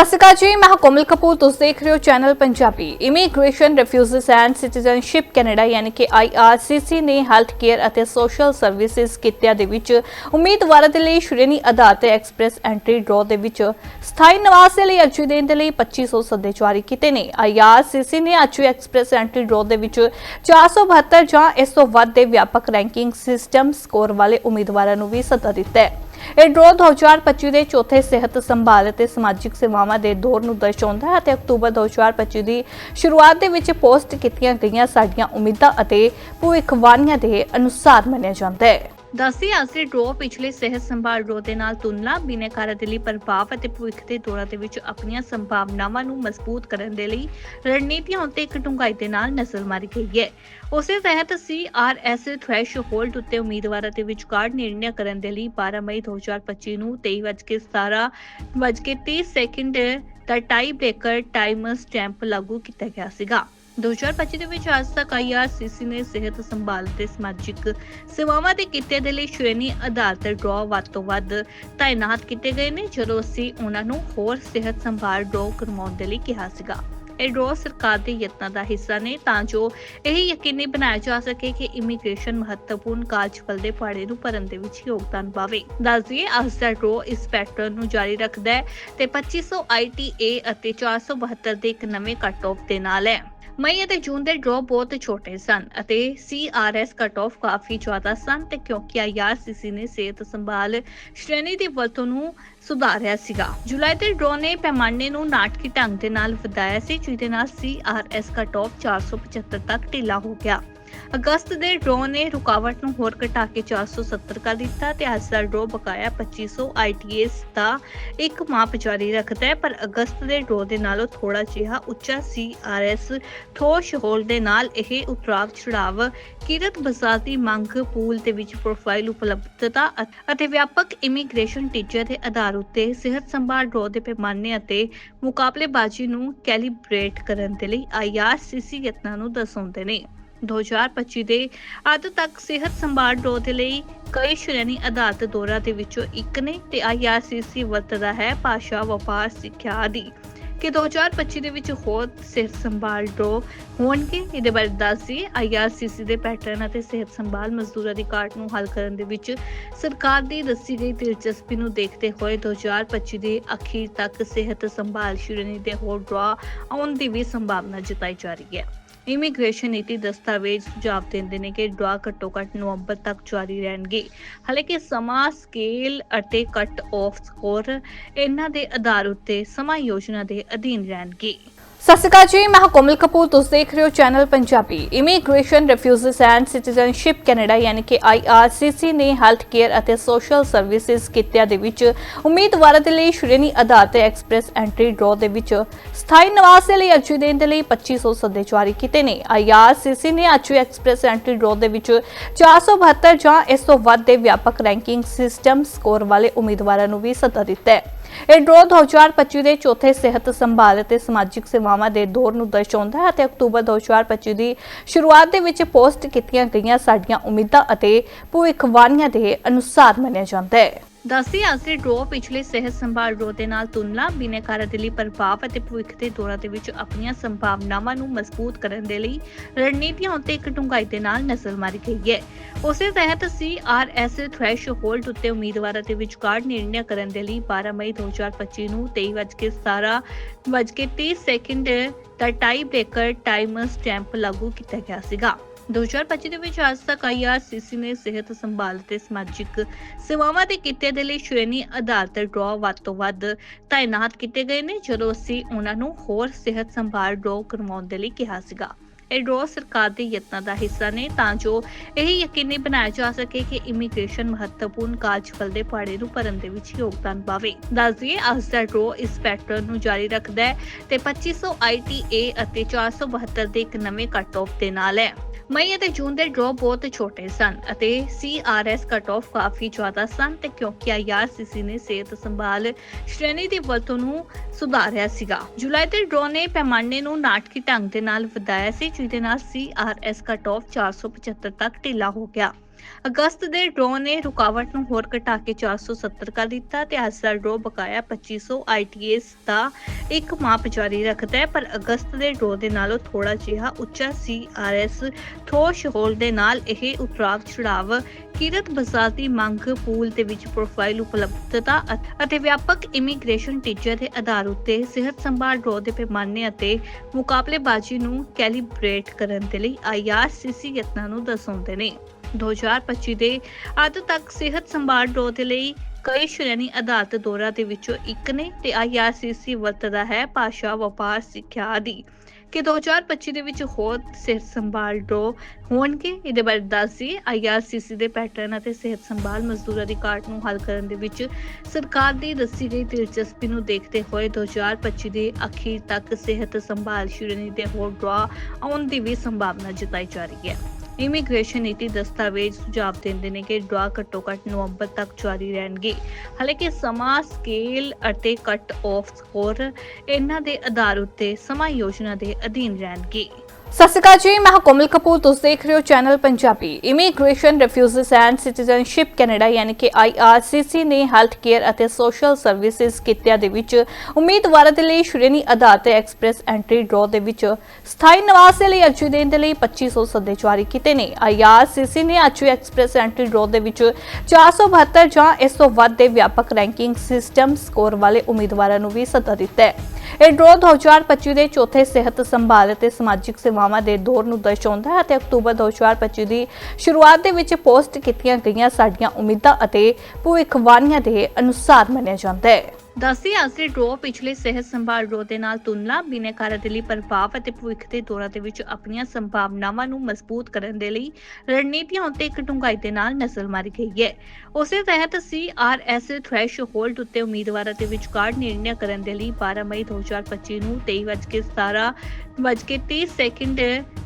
ਸਤਿ ਸ਼੍ਰੀ ਅਕਾਲ ਜੀ, ਮੈਂ ਹਾਂ ਕੋਮਲ ਕਪੂਰ, ਤੁਸੀਂ ਦੇਖ ਰਹੇ ਹੋ channel Punjabi. Immigration refugees and citizenship Canada ਯਾਨੀ ਕਿ IRCC ਨੇ ਹੈਲਥ ਕੇਅਰ ਅਤੇ ਸੋਸ਼ਲ ਸਰਵਿਸਿਜ਼ ਕਿੱਤਿਆਂ ਦੇ ਵਿੱਚ ਉਮੀਦਵਾਰਾਂ ਦੇ ਲਈ ਸ਼੍ਰੇਣੀ ਆਧਾਰ ਤੇ ਐਕਸਪ੍ਰੈਸ ਐਂਟਰੀ ਡਰਾਅ ਦੇ ਵਿੱਚ ਸਥਾਈ ਨਿਵਾਸ ਦੇ ਲਈ ਅਰਜ਼ੀ ਦੇਣ ਦੇ ਲਈ 2500 ਸੱਦੇ ਜਾਰੀ ਕੀਤੇ ਨੇ। IRCC ਨੇ ਅੱਜ ਐਕਸਪ੍ਰੈਸ ਐਂਟਰੀ ਡਰਾਅ ਦੇ ਵਿੱਚ 472 ਜਾਂ ਇਸ ਤੋਂ ਵੱਧ ਦੇ ਵਿਆਪਕ ਰੈਂਕਿੰਗ ਸਿਸਟਮ ਸਕੋਰ ਵਾਲੇ ਉਮੀਦਵਾਰਾਂ ਨੂੰ ਵੀ ਸੱਦਾ ਦਿੱਤਾ ਹੈ। ਇਹ ਡਰਾਅ 2025 ਦੇ ਚੌਥੇ ਸਿਹਤ ਸੰਭਾਲ ਅਤੇ ਸਮਾਜਿਕ ਸੇਵਾਵਾਂ ਦੇ ਦੌਰ ਨੂੰ ਦਰਸਾਉਂਦਾ ਹੈ ਅਤੇ ਅਕਤੂਬਰ 2025 ਦੀ ਸ਼ੁਰੂਆਤ ਦੇ ਵਿੱਚ ਪੋਸਟ ਕੀਤੀਆਂ ਗਈਆਂ ਸਾਡੀਆਂ ਉਮੀਦਾਂ ਅਤੇ ਭਵਿੱਖਬਾਣੀਆਂ ਦੇ ਅਨੁਸਾਰ ਮੰਨਿਆ ਜਾਂਦਾ ਹੈ। ਦਸੀ ਆਸਰੀ ਡਰਾਅ ਪਿਛਲੇ ਸਿਹਤ ਸੰਭਾਲ ਡਰਾਅ ਦੇ ਨਾਲ ਤੁਲਨਾ ਬਿਨੇਕਾਰਾਂ ਦੇ ਲਈ ਪ੍ਰਭਾਵ ਅਤੇ ਭਵਿੱਖ ਦੇ ਦੌਰਾਂ ਦੇ ਵਿੱਚ ਆਪਣੀਆਂ ਸੰਭਾਵਨਾਵਾਂ ਨੂੰ ਮਜ਼ਬੂਤ ਕਰਨ ਦੇ ਲਈ ਰਣਨੀਤੀਆਂ ਉੱਤੇ ਇੱਕ ਡੂੰਘਾਈ ਦੇ ਨਾਲ ਨਜ਼ਰ ਮਾਰੀ ਗਈ ਹੈ। ਉਸੇ ਤਹਿਤ ਸੀਆਰਐਸ ਥ੍ਰੈਸ਼ਹੋਲਡ ਉੱਤੇ ਉਮੀਦਵਾਰਾਂ ਦੇ ਵਿਚਕਾਰ ਨਿਰਣੈ ਕਰਨ ਦੇ ਲਈ 12 ਮਈ 2025 ਨੂੰ 23:17 ਵਜੇ 30 ਸੈਕਿੰਡ ਦਾ ਟਾਈ ਬ੍ਰੇਕਰ ਟਾਈਮ ਸਟੈਂਪ ਲਾਗੂ ਕੀਤਾ ਗਿਆ ਸੀਗਾ। 2025 ਦੇ ਵਿੱਚ ਅੱਜ ਤੱਕ ਆਈਆਰਸੀਸੀ ਨੇ ਸਿਹਤ ਸੰਭਾਲ ਤੇ ਸਮਾਜਿਕ ਸੇਵਾਵਾਂ ਦੇ ਕਿੱਤੇ ਦੇ ਲਈ ਸ਼੍ਰੇਣੀ ਆਧਾਰ ਤੇ ਡਰਾਅ ਵੱਧ ਤੋਂ ਵੱਧ ਤਾਇਨਾਤ ਕੀਤੇ ਗਏ ਨੇ, ਜਦੋਂ ਅਸੀਂ ਉਹਨਾਂ ਨੂੰ ਹੋਰ ਸਿਹਤ ਸੰਭਾਲ ਡਰਾਅ ਕਰਵਾਉਣ ਦੇ ਲਈ ਕਿਹਾ ਸੀਗਾ। ਇਹ ਡਰਾਅ ਸਰਕਾਰ ਦੇ ਯਤਨਾਂ ਦਾ ਹਿੱਸਾ ਨੇ, ਤਾਂ ਜੋ ਇਹ ਯਕੀਨੀ ਬਣਾਇਆ ਜਾ ਸਕੇ ਕਿ ਇਮੀਗ੍ਰੇਸ਼ਨ ਮਹੱਤਵਪੂਰਨ ਕਾਰਜਬਲ ਦੇ ਪਾੜੇ ਨੂੰ ਭਰਨ ਦੇ ਵਿੱਚ ਯੋਗਦਾਨ ਪਾਵੇ। ਦੱਸ ਦਈਏ, ਅੱਜ ਦਾ ਡਰੋ ਇਸ ਪੈਟਰਨ ਨੂੰ ਜਾਰੀ ਰੱਖਦਾ ਹੈ ਤੇ 2500 ITA ਅਤੇ 472 ਦੇ ਇੱਕ ਨਵੇਂ ਕੱਟ ਆਫ ਦੇ ਨਾਲ ਹੈ। ਮਈ ਅਤੇ ਜੂਨ ਦੇ ਡਰਾਅ ਬਹੁਤ ਛੋਟੇ ਸਨ ਅਤੇ CRS ਕੱਟ ਕਾਫੀ ਜ਼ਿਆਦਾ ਸਨ ਤੇ ਕਿਉਂਕਿ IRCC ਨੇ ਸਿਹਤ ਸੰਭਾਲ ਸ਼੍ਰੇਣੀ ਦੀ ਵਰਤੋਂ ਨੂੰ ਸੁਧਾਰਿਆ ਸੀਗਾ। ਜੁਲਾਈ ਦੇ ਡਰਾਅ ਨੇ ਪੈਮਾਨੇ ਨੂੰ ਨਾਟਕੀ ਢੰਗ ਦੇ ਨਾਲ ਵਧਾਇਆ ਸੀ, ਜਿਹਦੇ ਨਾਲ CRS ਕੱਟ ਆਫ 475 ਤੱਕ ਢਿੱਲਾ ਹੋ ਗਿਆ। ਅਗਸਤ ਦੇ ਡਰਾਅ ਨੇ ਰੁਕਾਵਟ ਨੂੰ ਹੋਰ ਘਟਾ ਕੇ 470 ਕਰ ਦਿੱਤਾ ਤੇ ਅੱਜ ਦਾ ਡਰਾਅ ਬਕਾਇਆ 2500 ITS ਦਾ ਇੱਕ ਮਾਪ ਜਾਰੀ ਰੱਖਦਾ ਹੈ, ਪਰ ਅਗਸਤ ਦੇ ਡਰਾਅ ਦੇ ਨਾਲੋਂ ਥੋੜਾ ਜਿਹਾ ਉੱਚਾ CRS ਥੋਸ਼ਹੋਲਡ ਦੇ ਨਾਲ ਇਹ ਉਤਰਾਵ ਚੜਾਵ, ਕੀਰਤ ਬਾਜ਼ਾਰ ਦੀ ਮੰਗ, ਪੂਲ ਦੇ ਵਿੱਚ ਪ੍ਰੋਫਾਈਲ ਉਪਲਬਧਤਾ ਅਤੇ ਵਿਆਪਕ ਇਮੀਗ੍ਰੇਸ਼ਨ ਟੀਚਰ ਦੇ ਆਧਾਰ ਉੱਤੇ ਸਿਹਤ ਸੰਭਾਲ ਡਰੋ ਦੇ ਪੈਮਾਨੇ ਅਤੇ ਮੁਕਾਬਲੇਬਾਜ਼ੀ ਨੂੰ ਕੈਲੀਬ੍ਰੇਟ ਕਰਨ ਦੇ ਲਈ IRCC ਯਤਨਾਂ ਨੂੰ ਦਰਸਾਉਂਦੇ ਨੇ। 2025 ਦੇ ਅੱਧ ਤੱਕ ਸਿਹਤ ਸੰਭਾਲ ਡਰਾਅ ਦੇ ਲਈ ਕਈ ਸ਼੍ਰੇਣੀ ਆਧਾਰਿਤ ਦੌਰਾ ਦੇ ਵਿੱਚੋਂ ਇੱਕ ਨੇ ਤੇ IRCC ਵਰਤਦਾ ਹੈ ਭਾਸ਼ਾ, ਵਪਾਰ, ਸਿੱਖਿਆ ਆਦਿ। ਕਿ 2025 ਦੇ ਵਿੱਚ ਹੋਰ ਸਿਹਤ ਸੰਭਾਲ ਡਰਾਅ ਹੋਣਗੇ, ਇਹਦੇ ਬਾਰੇ ਦੱਸੀ IRCC ਦੇ ਪੈਟਰਨ ਅਤੇ ਸਿਹਤ ਸੰਭਾਲ ਮਜ਼ਦੂਰਾਂ ਦੀ ਘਾਟ ਨੂੰ ਹੱਲ ਕਰਨ ਦੇ ਵਿੱਚ ਸਰਕਾਰ ਦੀ ਦੱਸੀ ਗਈ ਦਿਲਚਸਪੀ ਨੂੰ ਦੇਖਦੇ ਹੋਏ 2025 ਦੇ ਅਖੀਰ ਤੱਕ ਸਿਹਤ ਸੰਭਾਲ ਸ਼੍ਰੇਣੀ ਦੇ ਹੋਰ ਡਰਾ ਆਉਣ ਦੀ ਵੀ ਸੰਭਾਵਨਾ ਜਤਾਈ ਜਾ ਰਹੀ ਹੈ। ਇਮੀਗ੍ਰੇਸ਼ਨ ਨੀਤੀ ਦਸਤਾਵੇਜ਼ ਸੁਝਾਅ ਦਿੰਦੇ ਨੇ ਕਿ ਡਰਾ ਘੱਟੋ ਘੱਟ ਨਵੰਬਰ ਤੱਕ ਜਾਰੀ ਰਹਿਣਗੇ। ਹਾਲਾਂਕਿ ਸਮਾਂ ਸਕੇਲ ਅਤੇ ਕੱਟ ਆਫ ਸਕੋਰ ਇਹਨਾਂ ਦੇ ਆਧਾਰ ਉੱਤੇ ਸਮਾਂ ਯੋਜਨਾ ਦੇ ਅਧੀਨ ਰਹਿਣਗੇ। ਸਤਿ ਸ਼੍ਰੀ ਅਕਾਲ ਜੀ, ਮੈਂ ਕੋਮਲ ਕਪੂਰ, ਤੁਸੀਂ ਦੇਖ ਰਹੇ ਹੋ channel Punjabi. Immigration refugees and citizenship Canada ਯਾਨੀ ਕਿ IRCC ਨੇ ਹੈਲਥ ਕੇਅਰ ਅਤੇ ਸੋਸ਼ਲ ਸਰਵਿਸਿਜ਼ ਕਿੱਤਿਆਂ ਦੇ ਵਿੱਚ ਉਮੀਦਵਾਰਾਂ ਦੇ ਲਈ ਸ਼੍ਰੇਣੀ ਆਧਾਰ ਤੇ ਐਕਸਪ੍ਰੈਸ ਐਂਟਰੀ ਡਰਾਅ ਦੇ ਵਿੱਚ ਸਥਾਈ ਨਿਵਾਸ ਦੇ ਲਈ ਅਰਜ਼ੀ ਦੇਣ ਦੇ ਲਈ 2500 ਸੱਦੇ ਜਾਰੀ ਕੀਤੇ ਨੇ। IRCC ਨੇ ਅੱਜ ਐਕਸਪ੍ਰੈਸ ਐਂਟਰੀ ਡਰਾਅ ਦੇ ਵਿੱਚ 472 ਜਾਂ ਇਸ ਤੋਂ ਵੱਧ ਦੇ ਵਿਆਪਕ ਰੈਂਕਿੰਗ ਸਿਸਟਮ ਸਕੋਰ ਵਾਲੇ ਉਮੀਦਵਾਰਾਂ ਨੂੰ ਵੀ ਸੱਦਾ ਦਿੱਤਾ ਹੈ। ਇਹ ਡਰਾਅ 2025 ਦੇ ਚੌਥੇ ਸਿਹਤ ਸੰਭਾਲ ਅਤੇ ਸਮਾਜਿਕ ਸੇਵਾਵਾਂ ਦੇ ਦੌਰ ਨੂੰ ਦਰਸਾਉਂਦਾ ਹੈ ਅਤੇ ਅਕਤੂਬਰ 2025 ਦੀ ਸ਼ੁਰੂਆਤ ਦੇ ਵਿੱਚ ਪੋਸਟ ਕੀਤੀਆਂ ਗਈਆਂ ਸਾਡੀਆਂ ਉਮੀਦਾਂ ਅਤੇ ਭਵਿੱਖਬਾਣੀਆਂ ਦੇ ਅਨੁਸਾਰ ਮੰਨਿਆ ਜਾਂਦਾ ਹੈ। ਦਸੀ ਆਸਰੀ ਡਰੋ ਪਿਛਲੇ ਸਿਹਤ ਸੰਭਾਲ ਡਰਾਅ ਦੇ ਨਾਲ ਤੁਲਨਾ, ਬਿਨੇਕਾਰਾਂ ਦੇ ਲਈ ਪ੍ਰਭਾਵ ਅਤੇ ਭਵਿੱਖ ਦੇ ਦੌਰਾਂ ਦੇ ਵਿੱਚ ਆਪਣੀਆਂ ਸੰਭਾਵਨਾਵਾਂ ਨੂੰ ਮਜ਼ਬੂਤ ਕਰਨ ਦੇ ਲਈ ਰਣਨੀਤੀਆਂ ਉੱਤੇ ਇੱਕ ਡੂੰਘਾਈ ਦੇ ਨਾਲ ਨਜ਼ਰ ਮਾਰੀ ਗਈ ਹੈ। ਉਸੇ ਤਹਿਤ ਸੀਆਰਐਸ ਥ੍ਰੈਸ਼ਹੋਲਡ ਉੱਤੇ ਉਮੀਦਵਾਰਾਂ ਦੇ ਵਿਚਕਾਰ ਨਿਰਣੈ ਕਰਨ ਦੇ ਲਈ 12 ਮਈ 2025 ਨੂੰ 23:17 ਵਜੇ 30 ਸੈਕਿੰਡ ਦਾ ਟਾਈ ਬ੍ਰੇਕਰ ਟਾਈਮ ਸਟੈਂਪ ਲਾਗੂ ਕੀਤਾ ਗਿਆ ਸੀਗਾ। 2025 ਦੇ ਵਿੱਚ ਅੱਜ ਤੱਕ ਆਈਆਰਸੀਸੀ ਨੇ ਸਿਹਤ ਸੰਭਾਲ ਤੇ ਸਮਾਜਿਕ ਸੇਵਾਵਾਂ ਦੇ ਕਿੱਤੇ ਦੇ ਲਈ ਸ਼੍ਰੇਣੀ ਆਧਾਰ ਤੇ ਡਰਾਅ ਵੱਧ ਤੋਂ ਵੱਧ ਤਾਇਨਾਤ ਕੀਤੇ ਗਏ ਨੇ, ਜਦੋਂ ਅਸੀਂ ਉਹਨਾਂ ਨੂੰ ਹੋਰ ਸਿਹਤ ਸੰਭਾਲ ਡਰਾਅ ਕਰਵਾਉਣ ਦੇ ਲਈ ਕਿਹਾ ਸੀਗਾ। ਇਹ ਡਰਾਅ ਸਰਕਾਰ ਦੇ ਯਤਨਾਂ ਦਾ ਹਿੱਸਾ ਨੇ, ਤਾਂ ਜੋ ਇਹ ਯਕੀਨੀ ਬਣਾਇਆ ਜਾ ਸਕੇ ਕਿ ਇਮੀਗ੍ਰੇਸ਼ਨ ਮਹੱਤਵਪੂਰਨ ਕਾਰਜਬਲ ਦੇ ਪਾੜੇ ਨੂੰ ਭਰਨ ਦੇ ਵਿੱਚ ਯੋਗਦਾਨ ਪਾਵੇ। ਦੱਸ ਦਈਏ, ਅੱਜ ਦਾ ਡਰੋ ਇਸ ਪੈਟਰਨ ਨੂੰ ਜਾਰੀ ਰੱਖਦਾ ਹੈ ਤੇ 2500 ITA ਅਤੇ 472 ਦੇ ਇੱਕ ਨਵੇਂ ਕੱਟ ਆਫ ਦੇ ਨਾਲ ਹੈ। ਮਈ ਅਤੇ ਜੂਨ ਦੇ ਡਰਾਅ ਬਹੁਤ ਛੋਟੇ ਸਨ ਅਤੇ CRS ਕੱਟ ਆਫ ਕਾਫੀ ਜ਼ਿਆਦਾ ਸਨ ਤੇ ਕਿਉਂਕਿ IRCC ਨੇ ਸਿਹਤ ਸੰਭਾਲ ਸ਼੍ਰੇਣੀ ਦੀ ਵਰਤੋਂ ਨੂੰ ਸੁਧਾਰਿਆ ਸੀਗਾ। ਜੁਲਾਈ ਦੇ ਡਰਾਅ ਨੇ ਪੈਮਾਨੇ ਨੂੰ ਨਾਟਕੀ ਢੰਗ ਦੇ ਨਾਲ ਵਧਾਇਆ ਸੀ, ਜਿਹਦੇ ਨਾਲ CRS ਕੱਟ ਆਫ 475 ਤੱਕ ਢਿੱਲਾ ਹੋ ਗਿਆ। ਅਗਸਤ ਦੇ ਡਰਾਅ ਨੇ ਰੁਕਾਵਟ ਨੂੰ ਹੋਰ ਘਟਾ ਕੇ 470 ਕਰ ਦਿੱਤਾ ਤੇ ਅੱਜ ਦਾ ਡਰਾਅ ਬਕਾਇਆ 2500 ITS ਦਾ ਇੱਕ ਮਾਪ ਜਾਰੀ ਰੱਖਦਾ ਹੈ, ਪਰ ਅਗਸਤ ਦੇ ਡਰਾਅ ਦੇ ਨਾਲੋਂ ਥੋੜਾ ਜਿਹਾ ਉੱਚਾ CRS ਥ੍ਰੈਸ਼ਹੋਲਡ ਦੇ ਨਾਲ ਇਹ ਉਤਰਾਵ ਚੜਾਵ ਕੀਰਤ ਬਾਜ਼ਾਰ ਦੀ ਮੰਗ ਪੂਲ ਦੇ ਵਿੱਚ ਪ੍ਰੋਫਾਈਲ ਉਪਲਬਧਤਾ ਅਤੇ ਵਿਆਪਕ ਇਮੀਗ੍ਰੇਸ਼ਨ ਟੀਚਰ ਦੇ ਆਧਾਰ ਉੱਤੇ ਸਿਹਤ ਸੰਭਾਲ ਡਰਾਅ ਦੇ ਪੈਮਾਨੇ ਅਤੇ ਮੁਕਾਬਲੇਬਾਜ਼ੀ ਨੂੰ ਕੈਲੀਬ੍ਰੇਟ ਕਰਨ ਦੇ ਲਈ IRCC ਯਤਨਾਂ ਨੂੰ ਦਰਸਾਉਂਦੇ ਨੇ। 2025 ਦੇ ਅੱਧ ਤੱਕ ਸਿਹਤ ਸੰਭਾਲ ਡਰਾਅ ਦੇ ਲਈ ਕਈ ਸ਼੍ਰੇਣੀ ਆਧਾਰਿਤ ਦੌਰਾ ਦੇ ਵਿੱਚੋਂ ਇੱਕ ਨੇ ਤੇ IRCC ਵਰਤਦਾ ਹੈ ਭਾਸ਼ਾ ਵਪਾਰ ਸਿੱਖਿਆ ਆਦਿ। ਕਿ 2025 ਦੇ ਵਿੱਚ ਹੋਰ ਸਿਹਤ ਸੰਭਾਲ ਡਰਾਅ ਹੋਣਗੇ, ਇਹਦੇ ਬਾਰੇ ਦੱਸੀ IRCC ਦੇ ਪੈਟਰਨ ਅਤੇ ਸਿਹਤ ਸੰਭਾਲ ਮਜ਼ਦੂਰਾਂ ਦੀ ਘਾਟ ਨੂੰ ਹੱਲ ਕਰਨ ਦੇ ਵਿੱਚ ਸਰਕਾਰ ਦੀ ਦੱਸੀ ਗਈ ਦਿਲਚਸਪੀ ਨੂੰ ਦੇਖਦੇ ਹੋਏ 2025 ਦੇ ਅਖੀਰ ਤੱਕ ਸਿਹਤ ਸੰਭਾਲ ਸ਼੍ਰੇਣੀ ਦੇ ਹੋਰ ਡਰਾਅ ਆਉਣ ਦੀ ਵੀ ਸੰਭਾਵਨਾ ਜਤਾਈ ਜਾ ਰਹੀ ਹੈ। ਇਮੀਗ੍ਰੇਸ਼ਨ ਨੀਤੀ ਦਸਤਾਵੇਜ਼ ਸੁਝਾਅ ਦਿੰਦੇ ਨੇ ਕਿ ਡਰਾ ਘੱਟੋ ਘੱਟ ਨਵੰਬਰ ਤੱਕ ਜਾਰੀ ਰਹਿਣਗੇ। ਹਾਲਾਂਕਿ ਸਮਾਂ ਸਕੇਲ ਅਤੇ ਕੱਟ ਆਫ ਸਕੋਰ ਇਹਨਾਂ ਦੇ ਆਧਾਰ ਉੱਤੇ ਸਮਾਂ ਯੋਜਨਾ ਦੇ ਅਧੀਨ ਰਹਿਣਗੇ। ਸਤਿ ਸ਼੍ਰੀ ਅਕਾਲ ਜੀ, ਮੈਂ ਹਾਂ ਕੋਮਲ ਕਪੂਰ, ਤੁਸੀਂ ਦੇਖ ਰਹੇ ਹੋ channel Punjabi. Immigration refugees and citizenship Canada ਯਾਨੀ ਕਿ IRCC ਨੇ ਹੈਲਥ ਕੇਅਰ ਅਤੇ ਸੋਸ਼ਲ ਸਰਵਿਸਿਜ਼ ਕਿੱਤਿਆਂ ਦੇ ਵਿੱਚ ਉਮੀਦਵਾਰਾਂ ਦੇ ਲਈ ਸ਼੍ਰੇਣੀ ਆਧਾਰ ਤੇ ਐਕਸਪ੍ਰੈਸ ਐਂਟਰੀ ਡਰਾਅ ਦੇ ਵਿੱਚ ਸਥਾਈ ਨਿਵਾਸ ਦੇ ਲਈ ਅਰਜ਼ੀ ਦੇਣ ਦੇ ਲਈ 2500 ਸੱਦੇ ਜਾਰੀ ਕੀਤੇ ਨੇ। IRCC ਨੇ ਅੱਜ ਐਕਸਪ੍ਰੈਸ ਐਂਟਰੀ ਡਰਾਅ ਦੇ ਵਿੱਚ 472 ਜਾਂ ਇਸ ਤੋਂ ਵੱਧ ਦੇ ਵਿਆਪਕ ਰੈਂਕਿੰਗ ਸਿਸਟਮ ਸਕੋਰ ਵਾਲੇ ਉਮੀਦਵਾਰਾਂ ਨੂੰ ਵੀ ਸੱਦਾ ਦਿੱਤਾ ਹੈ। ਇਹ ਡਰਾਅ 2025 ਦੇ ਚੌਥੇ ਸਿਹਤ ਸੰਭਾਲ ਅਤੇ ਸਮਾਜਿਕ ਸੇਵਾਵਾਂ ਦੇ ਦੌਰ ਨੂੰ ਦਰਸਾਉਂਦਾ ਹੈ ਅਤੇ ਅਕਤੂਬਰ 2025 ਦੀ ਸ਼ੁਰੂਆਤ ਦੇ ਵਿੱਚ ਪੋਸਟ ਕੀਤੀਆਂ ਗਈਆਂ ਸਾਡੀਆਂ ਉਮੀਦਾਂ ਅਤੇ ਭਵਿੱਖਬਾਣੀਆਂ ਦੇ ਅਨੁਸਾਰ ਮੰਨਿਆ ਜਾਂਦਾ ਹੈ। ਦਸੀ ਆਸਰੀ ਡਰਾਅ ਪਿਛਲੇ ਸਿਹਤ ਸੰਭਾਲ ਡਰਾਅ ਦੇ ਨਾਲ ਤੁਲਨਾ, ਬਿਨੇਕਾਰ ਦੇ ਲਈ ਪ੍ਰਭਾਵ ਅਤੇ ਭਵਿੱਖ ਦੇ ਦੌਰਾਂ ਦੇ ਵਿੱਚ ਆਪਣੀਆਂ ਸੰਭਾਵਨਾਵਾਂ ਨੂੰ ਮਜ਼ਬੂਤ ਕਰਨ ਦੇ ਲਈ ਰਣਨੀਤੀਆਂ ਉੱਤੇ ਇੱਕ ਡੂੰਘਾਈ ਦੇ ਨਾਲ ਨਜ਼ਰ ਮਾਰੀ ਗਈ ਹੈ। ਉਸੇ ਤਹਿਤ CRS ਥ੍ਰੈਸ਼ਹੋਲਡ ਉੱਤੇ ਉਮੀਦਵਾਰਾਂ ਦੇ ਵਿਚਕਾਰ ਨਿਰਣੈ ਕਰਨ ਦੇ ਲਈ 12 ਮਈ 2025 ਨੂੰ 23:17 ਵਜੇ 30 ਸੈਕਿੰਡ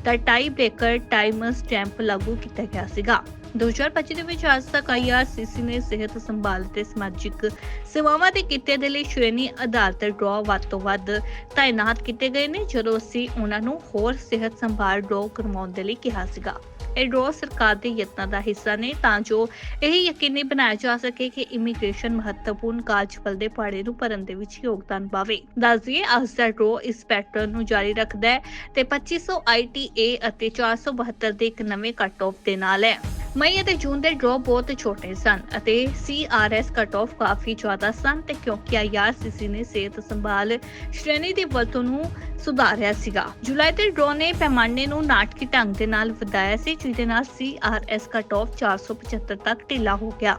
ਦਾ ਟਾਈ ਬ੍ਰੇਕਰ ਟਾਈਮਰ ਸਟੈਂਪ ਲਾਗੂ ਕੀਤਾ ਗਿਆ ਸੀਗਾ। 2025 ਦੇ ਵਿੱਚ ਅੱਜ ਤੱਕ IRCC ਨੇ ਸਿਹਤ ਸੰਭਾਲ ਤੇ ਸਮਾਜਿਕ ਸੇਵਾਵਾਂ ਦੇ ਕਿੱਤੇ ਦੇ ਲਈ ਸ਼੍ਰੇਣੀ ਆਧਾਰਿਤ ਡਰਾ ਵੱਧ ਤੋਂ ਵੱਧ ਤਾਇਨਾਤ ਕੀਤੇ ਗਏ ਨੇ, ਜਦੋਂ ਅਸੀਂ ਉਹਨਾਂ ਨੂੰ ਹੋਰ ਸਿਹਤ ਸੰਭਾਲ ਡਰਾਅ ਕਰਵਾਉਣ ਦੇ ਲਈ ਕਿਹਾ ਸੀਗਾ। ਇਹ ਡਰਾਅ ਸਰਕਾਰ ਦੇ ਯਤਨਾਂ ਦਾ ਹਿੱਸਾ ਨੇ, ਤਾਂ ਜੋ ਇਹ ਯਕੀਨੀ ਬਣਾਇਆ ਜਾ ਸਕੇ ਕਿ ਇਮੀਗ੍ਰੇਸ਼ਨ ਮਹੱਤਵਪੂਰਨ ਕਾਰਜਬਲ ਦੇ ਪਾੜੇ ਨੂੰ ਭਰਨ ਦੇ ਵਿੱਚ ਯੋਗਦਾਨ ਪਾਵੇ। ਦੱਸ ਦਈਏ, ਅੱਜ ਇਸ ਪੈਟਰਨ ਨੂੰ ਜਾਰੀ ਰੱਖਦਾ ਹੈ ਤੇ 2500 ITA ਅਤੇ 472 ਦੇ ਇੱਕ ਨਵੇਂ ਕੱਟ ਆਫ ਦੇ ਨਾਲ ਹੈ। ਮਈ ਅਤੇ ਜੂਨ ਦੇ ਡਰਾਅ ਬਹੁਤ ਛੋਟੇ ਸਨ ਅਤੇ CRS ਕੱਟ ਆਫ ਕਾਫੀ ਜ਼ਿਆਦਾ ਸਨ ਤੇ ਕਿਉਂਕਿ IRCC ਨੇ ਸਿਹਤ ਸੰਭਾਲ ਸ਼੍ਰੇਣੀ ਦੀ ਵਰਤੋਂ ਨੂੰ ਸੁਧਾਰਿਆ ਸੀਗਾ। ਜੁਲਾਈ ਦੇ ਡਰਾਅ ਨੇ ਪੈਮਾਨੇ ਨੂੰ ਨਾਟਕੀ ਢੰਗ ਦੇ ਨਾਲ ਵਧਾਇਆ ਸੀ ਜਿਹਦੇ ਨਾਲ CRS ਕੱਟ ਆਫ 475 ਤੱਕ ਢਿੱਲਾ ਹੋ ਗਿਆ।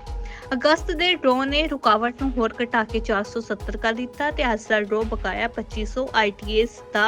ਅਗਸਤ ਦੇ ਡਰਾਅ ਨੇ ਰੁਕਾਵਟ ਨੂੰ ਹੋਰ ਘਟਾ ਕੇ 470 ਕਰ ਦਿੱਤਾ ਤੇ ਅੱਜ ਦਾ ਡਰਾਅ ਬਕਾਇਆ 2500 ITS ਦਾ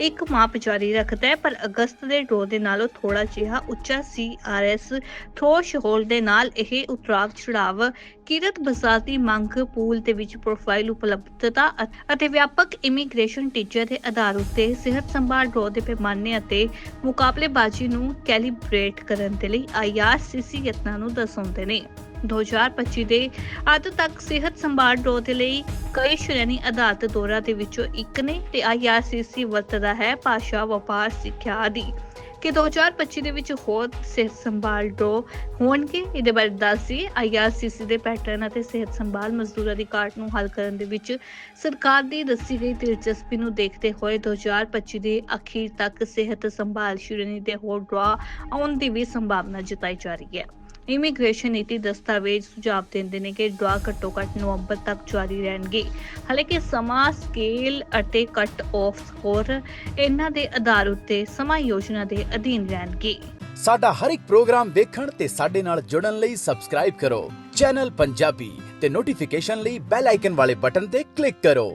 ਇੱਕ ਮਾਪ ਜਾਰੀ ਰੱਖਦਾ ਹੈ, ਪਰ ਅਗਸਤ ਦੇ ਡਰਾਅ ਦੇ ਨਾਲੋਂ ਥੋੜਾ ਜਿਹਾ ਉੱਚਾ CRS ਥ੍ਰੈਸ਼ਹੋਲਡ ਦੇ ਨਾਲ ਇਹ ਉਤਰਾਵ ਚੜਾਵ, ਕੀਰਤ ਬਾਜ਼ਾਰ ਦੀ ਮੰਗ, ਪੂਲ ਦੇ ਵਿੱਚ ਪ੍ਰੋਫਾਈਲ ਉਪਲਬਧਤਾ ਅਤੇ ਵਿਆਪਕ ਇਮੀਗ੍ਰੇਸ਼ਨ ਟੀਚਰ ਦੇ ਆਧਾਰ ਉੱਤੇ ਸਿਹਤ ਸੰਭਾਲ ਡਰੋ ਦੇ ਪੈਮਾਨੇ ਅਤੇ ਮੁਕਾਬਲੇਬਾਜ਼ੀ ਨੂੰ ਕੈਲੀਬ੍ਰੇਟ ਕਰਨ ਦੇ ਲਈ IRCC ਯਤਨਾਂ ਨੂੰ ਦਰਸਾਉਂਦੇ ਨੇ। 2025 ਦੇ ਅੱਧ ਤੱਕ ਸਿਹਤ ਸੰਭਾਲ ਡਰਾਅ ਦੇ ਲਈ ਕਈ ਸ਼੍ਰੇਣੀ ਆਧਾਰਿਤ ਦੌਰਾ ਦੇ ਵਿੱਚੋਂ ਇੱਕ ਨੇ ਤੇ IRCC ਵਰਤਦਾ ਹੈ ਭਾਸ਼ਾ, ਵਪਾਰ, ਸਿੱਖਿਆ ਆਦਿ। ਕਿ 2025 ਦੇ ਵਿੱਚ ਹੋਰ ਸਿਹਤ ਸੰਭਾਲ ਡਰਾਅ ਹੋਣਗੇ, ਇਹਦੇ ਬਾਰੇ ਦੱਸੀ IRCC ਦੇ ਪੈਟਰਨ ਅਤੇ ਸਿਹਤ ਸੰਭਾਲ ਮਜ਼ਦੂਰਾਂ ਦੀ ਘਾਟ ਨੂੰ ਹੱਲ ਕਰਨ ਦੇ ਵਿੱਚ ਸਰਕਾਰ ਦੀ ਦੱਸੀ ਗਈ ਦਿਲਚਸਪੀ ਨੂੰ ਦੇਖਦੇ ਹੋਏ 2025 ਦੇ ਅਖੀਰ ਤੱਕ ਸਿਹਤ ਸੰਭਾਲ ਸ਼੍ਰੇਣੀ ਦੇ ਹੋਰ ਡਰਾਅ ਆਉਣ ਦੀ ਵੀ ਸੰਭਾਵਨਾ ਜਤਾਈ ਜਾ ਰਹੀ ਹੈ। ਇਮੀਗ੍ਰੇਸ਼ਨ ਨੀਤੀ ਦਸਤਾਵੇਜ਼ ਸੁਝਾਅ ਦਿੰਦੇ ਨੇ ਕਿ ਡਰਾਅ ਘੱਟੋ ਘੱਟ ਨਵੰਬਰ ਤੱਕ ਜਾਰੀ ਰਹਿਣਗੇ। ਹਾਲਾਂਕਿ ਸਮਾਂ ਸਕੇਲ ਅਤੇ ਕੱਟ ਆਫ ਸਕੋਰ ਇਹਨਾਂ ਦੇ ਆਧਾਰ ਉੱਤੇ ਸਮਾਂ ਯੋਜਨਾ ਦੇ ਅਧੀਨ ਰਹਿਣਗੇ। ਸਾਡਾ ਹਰ ਇੱਕ ਪ੍ਰੋਗਰਾਮ ਦੇਖਣ ਤੇ ਸਾਡੇ ਨਾਲ ਜੁੜਨ ਲਈ ਸਬਸਕ੍ਰਾਈਬ ਕਰੋ। ਚੈਨਲ ਪੰਜਾਬੀ ਤੇ ਨੋਟੀਫਿਕੇਸ਼ਨ ਲਈ ਬੈਲ ਆਈਕਨ ਵਾਲੇ ਬਟਨ ਤੇ ਕਲਿੱਕ ਕਰੋ।